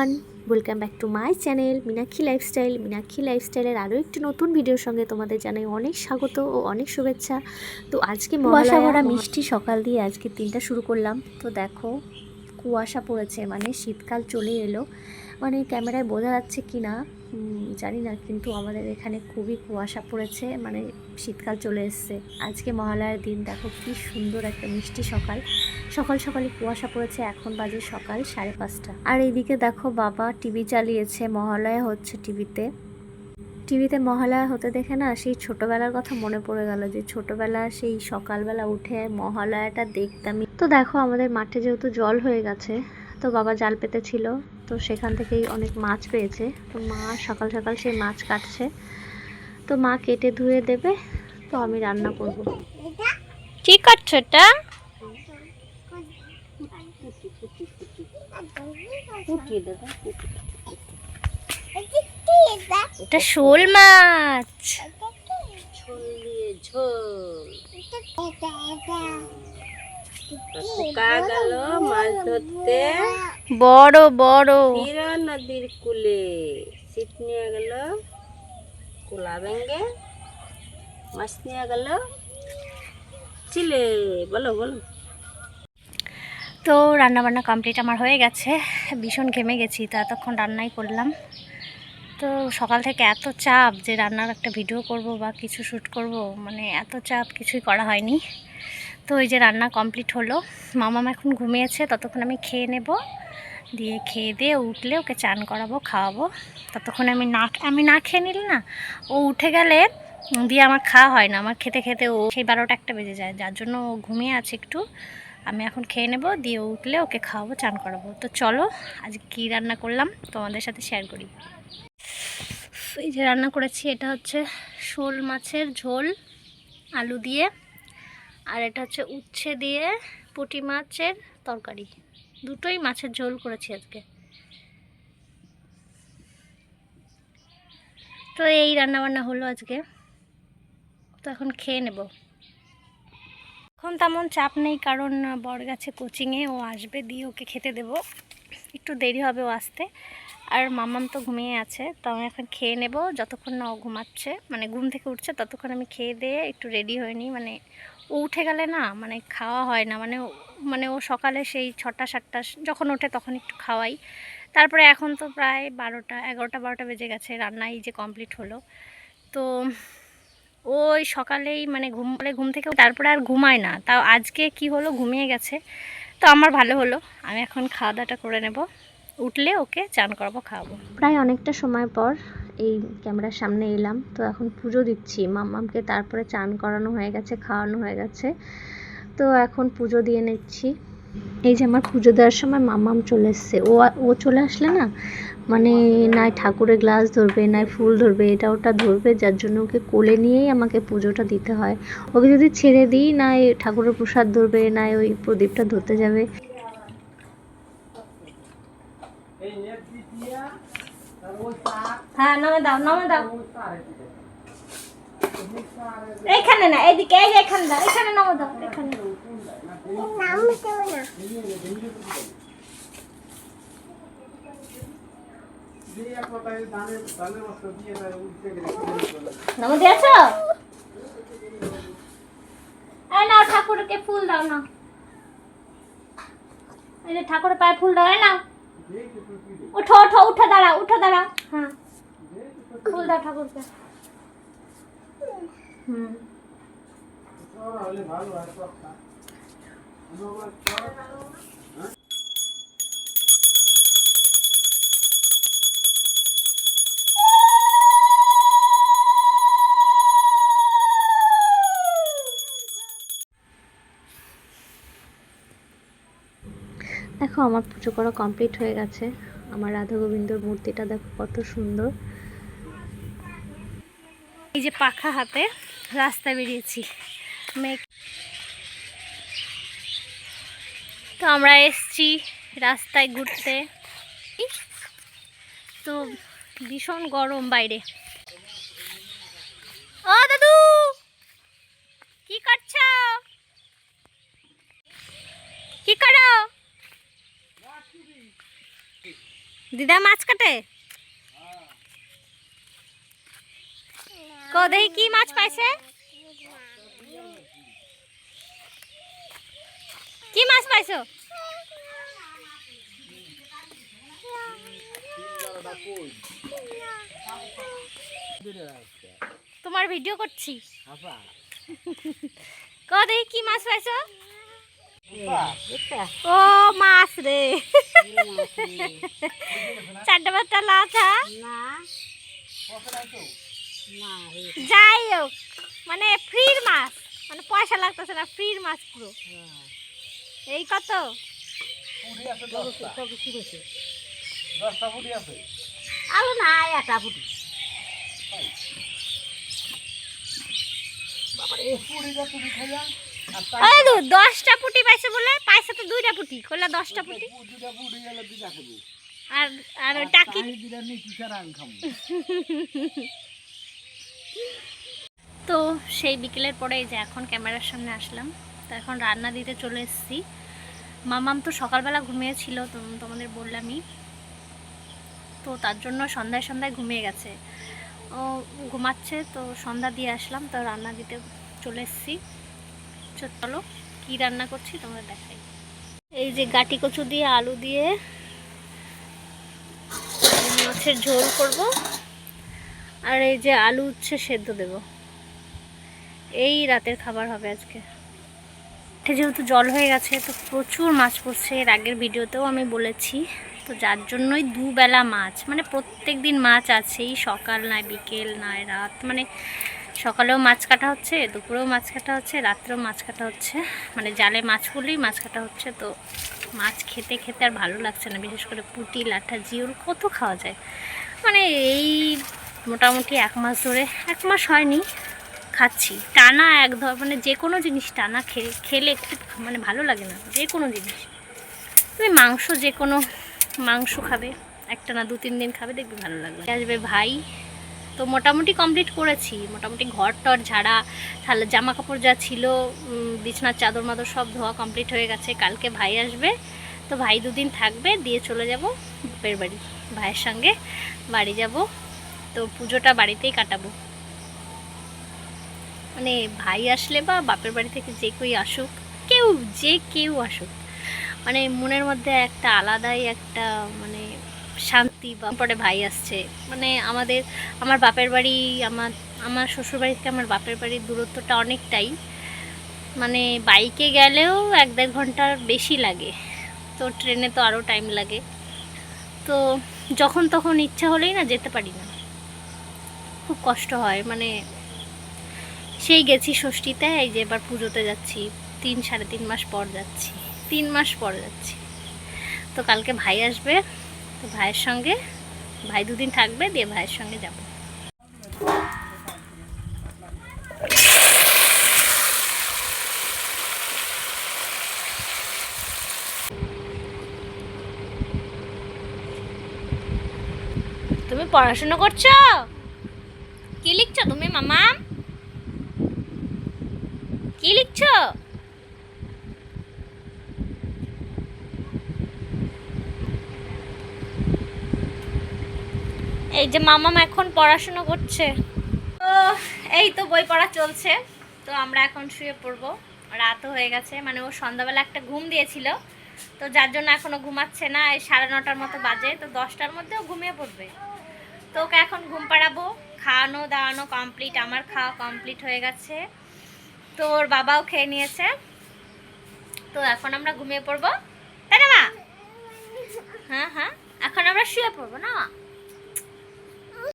Everyone welcome back to my channel Meenakshi lifestyle Meenakshi লাইফস্টাইলের আরও একটি নতুন ভিডিওর সঙ্গে তোমাদের জানাই অনেক স্বাগত ও অনেক শুভেচ্ছা। তো আজকে মশা ভরা মিষ্টি সকাল দিয়ে আজকে দিনটা শুরু করলাম। তো দেখো কুয়াশা পড়েছে মানে শীতকাল চলে এলো। মানে ক্যামেরায় বোঝা যাচ্ছে কি না জানি না, কিন্তু আমাদের এখানে খুবই কুয়াশা পড়েছে মানে শীতকাল চলে এসছে। আজকে মহালয়ার দিন, দেখো কি সুন্দর একটা মিষ্টি সকাল। সকাল সকালে কুয়াশা পড়েছে, এখন বাজে সকাল সাড়ে পাঁচটা। আর এইদিকে দেখো বাবা টিভি চালিয়েছে, মহালয়া হচ্ছে টিভিতে। টিভিতে মহালয়া হতে দেখে না সেই ছোটবেলার কথা মনে পড়ে গেল, যে ছোটবেলা সেই সকালবেলা উঠে মহালয়াটা দেখতাম তো দেখো আমাদের মাঠে যেহেতু জল হয়ে গেছে, তো বাবা জাল পেতেছিল। তো সেখান থেকেই অনেক মাছ পেয়েছে। তো মা সকাল সকাল সেই মাছ কাটছে। তো মা কেটে ধুয়ে দেবে তো আমি রান্না করব। কি করছ এটা? এটা শোল মাছ। খোকা গেল মাছ ধরতে। বড় বড়। হীরা নদীর কুলে ছিট নিয়ে গেল কুলা ভেঙ্গে মাছ নিয়ে গেল। চিলে বলো বলো। তো রান্না বান্না কমপ্লিট আমার হয়ে গেছে। ভীষণ ঘেমে গেছি তো এতক্ষণ রান্নাই করলাম। তো সকাল থেকে এত চাপ যে রান্নার একটা ভিডিও করব বা কিছু শ্যুট করব মানে এত চাপ কিছুই করা হয়নি। তো এই যে রান্না কমপ্লিট হলো। মামাম এখন ঘুমিয়েছে, ততক্ষণ আমি খেয়ে নেব। দিয়ে খেয়ে দিয়ে উঠলে ওকে চান করাবো, খাওয়াবো। ততক্ষণ আমি না আমি না খেয়ে নিলে না, ও উঠে গেলে দিয়ে আমার খাওয়া হয় না। আমার খেতে খেতে ও সেই বারোটা একটা বেজে যায়, যার জন্য ও ঘুমিয়ে আছে একটু। আমি এখন খেয়ে নেব, দিয়ে উঠলে ওকে খাওয়াবো, চান করাবো। তো চলো, আজকে কী রান্না করলাম তোমাদের সাথে শেয়ার করি। এই যে রান্না করেছি, এটা হচ্ছে শোল মাছের ঝোল, আলু দিয়ে। আর এটা হচ্ছে উচ্ছে দিয়ে পুঁটি মাছের তরকারি। দুটোই মাছের ঝোল করেছি আজকে। তো এই রান্নাবান্না হলো আজকে। তো এখন খেয়ে নেব। এখন তেমন চাপ নেই, কারণ বর গেছে কোচিংয়ে, ও আসবে, দিয়ে ওকে খেতে দেব। একটু দেরি হবে ও আসতে। আর মামাম তো ঘুমিয়ে আছে, তো আমি এখন খেয়ে নেব। যতক্ষণ না ও ঘুমাচ্ছে মানে ঘুম থেকে উঠছে, ততক্ষণ আমি খেয়ে দিয়ে একটু রেডি হয়ে নিই। মানে ও উঠে গেলে না মানে খাওয়া হয় না। মানে মানে ও সকালে সেই ছটা, সাতটা, যখন ওঠে তখন একটু খাওয়াই। তারপরে এখন তো প্রায় বারোটা, এগারোটা, বারোটা বেজে গেছে, রান্নাই যে কমপ্লিট হলো। তো ওই সকালেই মানে ঘুম বলে ঘুম থেকে তারপরে আর ঘুমায় না। তাও আজকে কি হলো? ঘুমিয়ে গেছে। তো আমার ভালো হলো। আমি এখন খাওয়া দাওয়াটা করে নেব। উঠলে ওকে চান করাবো, খাওয়াবো। প্রায় অনেকটা সময় পর এই ক্যামেরার সামনে এলাম। তো এখন পুজো দিচ্ছি। মাম্মামকে তারপরে চান করানো হয়ে গেছে, খাওয়ানো হয়ে গেছে। তো এখন পুজো দিয়ে নিচ্ছি। এই যে আমার পুজো দেওয়ার সময় মাম্মাম চলে এসছে। ও ও চলে আসলে না মানে নাই ঠাকুরের গ্লাস ধরবে, নাই ফুল ধরবে, এটা ওটা ধরবে, যার জন্য ওকে কোলে নিয়েই আমাকে পুজোটা দিতে হয়। ওকে যদি ছেড়ে দিই, নাই ঠাকুরের প্রসাদ ধরবে, নাই ওই প্রদীপটা ধরতে যাবে। হ্যাঁ নামে দাও নামে দাও। এইখানে না, এইদিকে, এই এখানে দাও, এখানে নামে দাও, এখানে। নাও, ঠাকুরকে ফুল দাও না এই যে ঠাকুরের পায়ে ফুল দাও নাও। উঠো উঠো, উঠে দাঁড়া উঠে দাঁড়াও। হ্যাঁ। ফুল দাও ঠাকুরকে দেখো, আমার পুজো করা কমপ্লিট হয়ে গেছে। আমার রাধা গোবিন্দর মূর্তিটা দেখো, কত সুন্দর। এই যে পাখা হাতে রাস্তা বেরিয়েছি। তো আমরা এসছি রাস্তায় ঘুরতে। তো ভীষণ গরম বাইরে। ও দাদু, কি করছ? কি করো? দিদা মাছ কাটে? কদেই কি মাছ পাইছে? কি মাছ পাইছো? তোমার ভিডিও করছি। কদেই কি মাছ পাইছো? ও মাছ রে। চারটা পাঁচটা লাচা যাই হোক মানে ফ্রির মাছ মানে পয়সা লাগতেছে না ফ্রির মাছ পুরো। এই কত? আলু না এটা ফুটি দশটা পুটি পাইছে বলে পাইছে তো দুইটা পুটি কইলা দশটা পুটি। আর আর ওই টাকি তো সেই বিকেলের পরে এই যে এখন ক্যামেরার সামনে আসলাম, তো এখন রান্না দিতে চলে এসেছি। মামাম তো সকালবেলা ঘুমিয়েছিল তোমাদের বললামই। তো তার জন্য সন্ধ্যায় সন্ধ্যায় ঘুমিয়ে গেছে। ও ঘুমাচ্ছে, তো সন্ধ্যা দিয়ে আসলাম, তো রান্না দিতে চলে এসেছি। চলো, কী রান্না করছি তোমরা দেখাই। এই যে গাটি কচু দিয়ে আলু দিয়ে মাছের ঝোল করব। আর এই যে আলু উচ্ছে সেদ্ধ দেব। এই রাতের খাবার হবে আজকে। যেহেতু জল হয়ে গেছে, তো প্রচুর মাছ পড়ছে। এর আগের ভিডিওতেও আমি বলেছি, তো যার জন্যই দুবেলা মাছ মানে প্রত্যেক দিন মাছ আছেই। সকাল নয় বিকেল নয় রাত মানে সকালেও মাছ কাটা হচ্ছে, দুপুরেও মাছ কাটা হচ্ছে, রাত্রেও মাছ কাটা হচ্ছে। মানে জালে মাছ পড়লেই মাছ কাটা হচ্ছে, তো মাছ খেতে খেতে আর ভালো লাগছে না। বিশেষ করে পুঁটি, লাঠা জিওল কত খাওয়া যায়। মানে এই মোটামুটি এক মাস ধরে, এক মাস হয়নি, খাচ্ছি। টানা এক ধর মানে যে কোনো জিনিস টানা খেলে খেলে একটু মানে ভালো লাগে না, যে কোনো জিনিস। তুমি মাংস যে কোনো মাংস খাবে, একটা না দু তিন দিন খাবে, দেখবে ভালো লাগবে। আসবে ভাই। তো মোটামুটি কমপ্লিট করেছি। মোটামুটি ঘর টর ঝাড়া, তাহলে জামা কাপড় যা ছিল বিছনার চাদর মাদর সব ধোয়া কমপ্লিট হয়ে গেছে। কালকে ভাই আসবে। তো ভাই দুদিন থাকবে, দিয়ে চলে যাব, বাপের বাড়ি। ভাইয়ের সঙ্গে বাড়ি যাব। তো পুজোটা বাড়িতেই কাটাবো। মানে ভাই আসলে বা বাপের বাড়ি থেকে যে কেউই আসুক, কেউ, যে কেউ আসুক মানে মনের মধ্যে একটা আলাদাই একটা মানে শান্তি বা পরে ভাই আসছে। মানে আমাদের, আমার বাপের বাড়ি, আমার আমার শ্বশুরবাড়ি থেকে আমার বাপের বাড়ির দূরত্বটা অনেকটাই। মানে বাইকে গেলেও এক দেড় ঘণ্টার বেশি লাগে। তো ট্রেনে তো আরও টাইম লাগে। তো যখন তখন ইচ্ছা হলেই না যেতে পারি না। খুব কষ্ট হয় মানে সেই গেছি ষষ্ঠীতে, এই যে এবার পুজোতে যাচ্ছি, তিন, সাড়ে তিন মাস পর যাচ্ছি, তিন মাস পর যাচ্ছি। তো কালকে ভাই আসবে, তো ভাইয়ের সঙ্গে, ভাই দুদিন থাকবে, দিয়ে ভাইয়ের সঙ্গে যাব। তুমি পড়াশোনা করছ? কি লিখছো তুমি, মামা? কি লিখছো? এই যে মামাম এখন পড়াশোনা করছে। তো এই তো বই পড়া চলছে। তো আমরা এখন শুয়ে পড়ব। রাতও হয়ে গেছে মানে ও সন্ধ্যাবেলা একটা ঘুম দিয়েছিল। তো যার জন্য এখনও ঘুমাচ্ছে না, এই সাড়ে নটার মতো বাজে। তো দশটার মধ্যেও ঘুমিয়ে পড়বে। তো ওকে এখন ঘুম পাড়াবো। খাওয়ানো দাওয়ানো কমপ্লিট আমার খাওয়া কমপ্লিট হয়ে গেছে। তো ওর বাবাও খেয়ে নিয়েছে। তো এখন আমরা ঘুমিয়ে পড়ব। তাই না মা? হ্যাঁ হ্যাঁ। এখন আমরা শুয়ে পড়ব না?